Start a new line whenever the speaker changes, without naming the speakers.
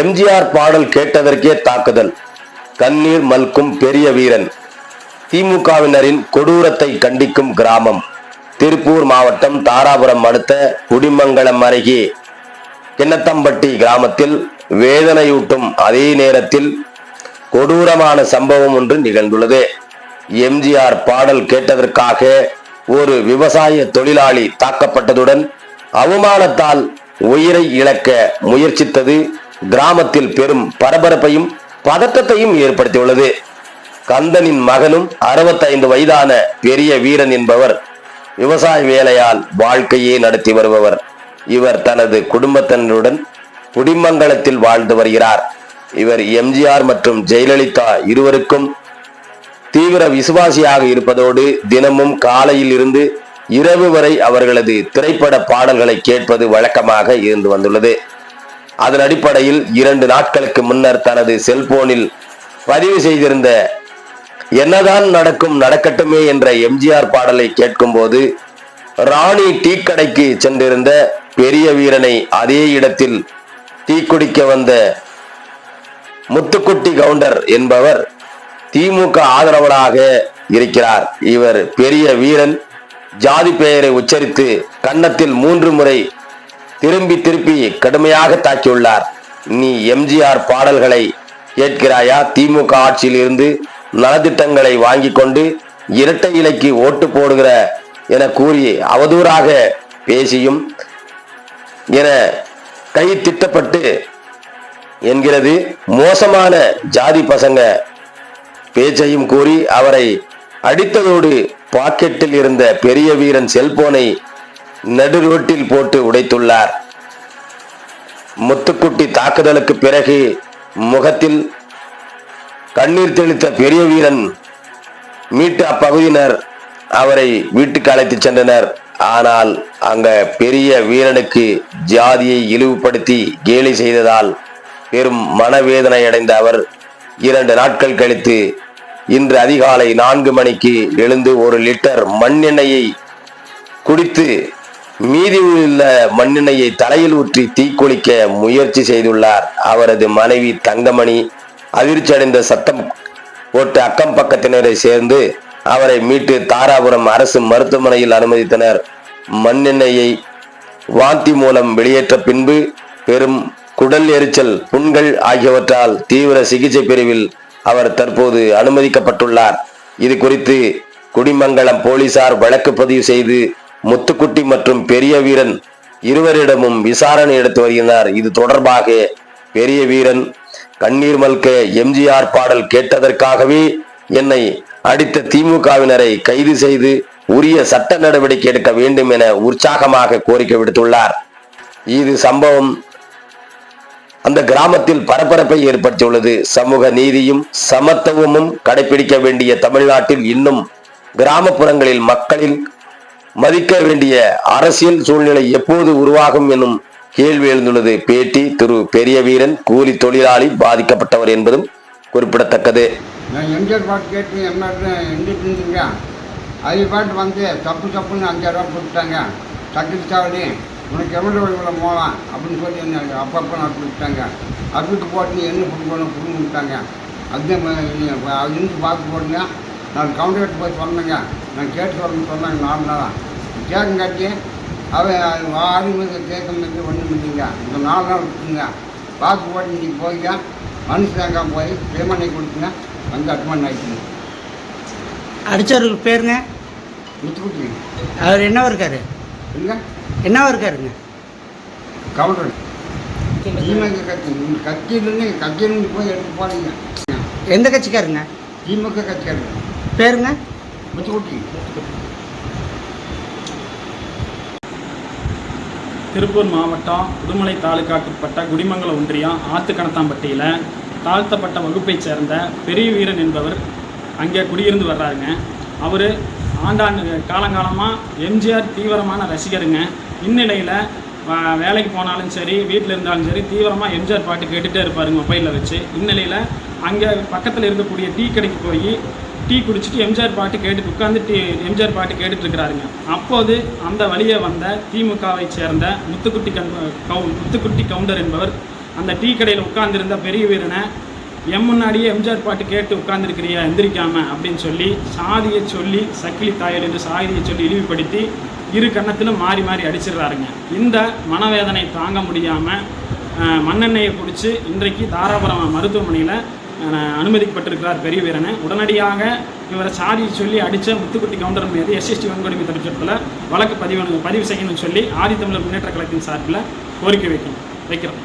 எம்ஜிஆர் பாடல் கேட்டதற்கே தாக்குதல். கண்ணீர் மல்கும் பெரிய வீரன். திமுகவினரின் கொடூரத்தை கண்டிக்கும் கிராமம். திருப்பூர் மாவட்டம் தாராபுரம் அடுத்த குடிமங்கலம் அருகே. கிண்ணத்தம்பட்டி கிராமத்தில் வேதனையூட்டும் அதே நேரத்தில் கொடூரமான சம்பவம் ஒன்று நிகழ்ந்துள்ளது. எம்ஜிஆர் பாடல் கேட்டதற்காக ஒரு விவசாய தொழிலாளி தாக்கப்பட்டதுடன் அவமானத்தால் உயிரை இழக்க முயற்சித்தது கிராமத்தில் பெரும் பரபரப்பையும் பதட்டத்தையும் ஏற்படுத்தியுள்ளது. கந்தனின் மகனும் 65 வயதான பெரிய வீரன் என்பவர் விவசாய வேலையால் வாழ்க்கையே நடத்தி வருபவர். இவர் தனது குடும்பத்தினருடன் குடிமங்கலத்தில் வாழ்ந்து வருகிறார். இவர் எம்ஜிஆர் மற்றும் ஜெயலலிதா இருவருக்கும் தீவிர விசுவாசியாக இருப்பதோடு தினமும் காலையில் இருந்து இரவு வரை அவர்களது திரைப்பட பாடல்களை கேட்பது வழக்கமாக இருந்து வந்துள்ளது. அதன் அடிப்படையில் இரண்டு நாட்களுக்கு முன்னர் தனது செல்போனில் பதிவு செய்திருந்த என்னதான் நடக்கும் நடக்கட்டுமே என்ற எம்ஜிஆர் பாடலை கேட்கும்போது ராணி டீ கடைக்கு சென்றிருந்த பெரிய வீரனை அதே இடத்தில் டீ குடிக்க வந்த முத்துக்குட்டி கவுண்டர் என்பவர் திமுக ஆதரவராக இருக்கிறார். இவர் பெரிய வீரன். ஜாதி பெயரை உச்சரித்து கன்னத்தில் மூன்று முறை திரும்பி திருப்பி கடுமையாக தாக்கியுள்ளார். நீ எம்ஜிஆர் பாடல்களை கேட்கிறாயா? திமுக ஆட்சியில் இருந்து நலத்திட்டங்களை வாங்கி கொண்டு இரட்டை இலைக்கு ஓட்டு போடுகிற என கூறி அவதூறாக பேசியும் என கை திட்டப்பட்டு என்கிறது. மோசமான ஜாதி பசங்க பேச்சையும் கூறி அவரை அடித்ததோடு பாக்கெட்டில் இருந்த பெரிய வீரன் செல்போனை நடு ரோட்டில் போட்டு உடைத்துள்ளார். முத்துக்குட்டி தாக்குதலுக்கு பிறகு முகத்தில் கண்ணீர் தெளித்த பெரிய வீரன் மீட்டு அப்பகுதியினர் அவரை வீட்டுக்கு அழைத்துச் சென்றனர். ஆனால் அங்க பெரிய வீரனுக்கு ஜாதியை இழிவுபடுத்தி கேலி செய்ததால் பெரும் மனவேதனை அடைந்த அவர் இரண்டு நாட்கள் கழித்து இன்று அதிகாலை நான்கு மணிக்கு எழுந்து ஒரு லிட்டர் மண்ணெண்ணெயை குடித்து மீதி உள்ள மண்ணெண்ணெயை தலையில் ஊற்றி தீக்குளிக்க முயற்சி செய்துள்ளார். அவரது மனைவி தங்கமணி அதிர்ச்சி அடைந்த சத்தம் போட்டு அக்கம் பக்கத்தினரை சேர்ந்து அவரை மீட்டு தாராபுரம் அரசு மருத்துவமனையில் அனுமதித்தனர். மண்ணெண்ணெயை வாந்தி மூலம் வெளியேற்ற பின்பு பெரும் குடல் எரிச்சல் புண்கள் ஆகியவற்றால் தீவிர சிகிச்சை பிரிவில் அவர் தற்போது அனுமதிக்கப்பட்டுள்ளார். இது குறித்து குடிமங்கலம் போலீசார் வழக்கு பதிவு செய்து முத்துக்குட்டி மற்றும் பெரிய வீரன் இருவரிடமும் விசாரணை எடுத்து வருகிறார் இது தொடர்பாக பெரிய வீரன் கண்ணீர் மல்க எம்ஜிஆர் பாடல் கேட்டதற்காகவே என்னை அடித்த திமுகவினரை கைது செய்து உரிய சட்ட நடவடிக்கை எடுக்க வேண்டும் என உற்சாகமாக கோரிக்கை விடுத்துள்ளார். இது சம்பவம் அந்த கிராமத்தில் பரபரப்பை ஏற்படுத்தியுள்ளது. சமூக நீதியும் சமத்துவமும் கடைபிடிக்க வேண்டிய தமிழ்நாட்டில் இன்னும் கிராமப்புறங்களில் மக்களில் மதிக்க வேண்டிய அரசியல் சூழ்நிலை எப்போது உருவாகும் எனும் கேள்வி எழுந்துள்ளது. பேட்டி திரு பெரிய வீரன் கூலி தொழிலாளி பாதிக்கப்பட்டவர் என்பதும் குறிப்பிடத்தக்கது.
நான் எம்ஜிஆர் பாட்டு கேட்டு எம்ஆர்னு எங்கிட்டு அது பாட்டு வந்து தப்பு தப்புன்னு அஞ்சாயிரம் ரூபா கொடுத்தாங்க சாவடி உனக்கு எவ்வளோ இவ்வளோ போகலாம் அப்படின்னு சொல்லி என்ன அப்பப்போ நான் கொடுத்தாங்க அதுக்கு போட்டு என்ன கொடுக்கணும் கொடுன்னு விட்டாங்க அதே மாதிரி அது இருந்து பார்த்து போடுங்க. நான் கவுண்டர்கிட்ட போய் சொன்னேங்க. நான் கேட்டு வரணும்னு சொன்னாங்க நாலு நாளாக கேட்கும் காட்டி அவன் ஆறு மீது கேட்க மீது ஒன்றும் இல்லைங்க இந்த நாலு நாள் இருக்குங்க பார்த்து போட்டு இன்றைக்கி போய்ங்க மனுஷனாக்கா போய் பேமெண்ட் கொடுத்துங்க. வந்து அட்மான் ஆகிடுச்சுங்க
அடிச்சவருக்கு பேருங்க.
முத்துக்குட்டி
அவர் என்னவா இருக்காரு?
இல்லை
என்னவா இருக்காருங்க
கவுண்டர் திமுக கட்சி கட்சியிலேருந்து கட்சியிலேருந்து போய் எடுத்து போனீங்க.
எந்த கட்சிக்காருங்க
திமுக கட்சியாரு
பேருங்க?
முத்துக்குட்டி.
திருப்பூர் மாவட்டம் உடுமலை தாலுகாக்குட்பட்ட குடிமங்கலம் ஒன்றியம் ஆத்துக்கணத்தாம்பட்டியில் தாழ்த்தப்பட்ட வகுப்பைச் சேர்ந்த பெரிய வீரன் என்பவர் அங்கே குடியிருந்து வர்றாருங்க. அவர் ஆண்டாண்டு காலங்காலமாக எம்ஜிஆர் தீவிரமான ரசிகருங்க. இந்நிலையில் வேலைக்கு போனாலும் சரி வீட்டில் இருந்தாலும் சரி தீவிரமாக எம்ஜிஆர் பாட்டு கேட்டுகிட்டே இருப்பாருங்க மொபைலில் வச்சு. இந்நிலையில் அங்கே பக்கத்தில் இருக்கக்கூடிய டீ கடைக்கு போய் டீ குடிச்சிட்டு எம்ஜிஆர் பாட்டு கேட்டு உட்காந்து டீ எம்ஜிஆர் பாட்டு கேட்டுட்டு இருக்கிறாருங்க. அப்போது அந்த வழியே வந்த திமுகவை சேர்ந்த முத்துக்குட்டி கண் கவு முத்துக்குட்டி கவுண்டர் என்பவர் அந்த டீ கடையில் உட்கார்ந்துருந்த பெரிய வீரனை எம் முன்னாடியே எம்ஜிஆர் பாட்டு கேட்டு உட்காந்துருக்கிறியா எந்திரிக்காம? அப்படின்னு சொல்லி சாதியை சொல்லி சக்கிலி தாயர் என்று சாதியை சொல்லி இழிவுபடுத்தி இரு கன்னத்திலும் மாறி மாறி அடிச்சிடுறாருங்க. இந்த மனவேதனை தாங்க முடியாமல் மண்ணெண்ணெயை குடித்து இன்றைக்கு தாராபுரம் மருத்துவமனையில் அனுமதிக்கப்பட்டிருக்கிறார் பெரிய வீரனை. உடனடியாக இவரை சாதி சொல்லி அடித்த முத்துக்குட்டி கவுண்டர் மீது எஸ்எஸ்டி வன்கொடுமை தடுப்பு சட்டத்தில் வழக்கு பதிவு பதிவு செய்யணும்னு சொல்லி ஆதித்தமிழர் முன்னேற்ற கழகத்தின் சார்பில் கோரிக்கை வைக்கணும் வைக்கிறோம்.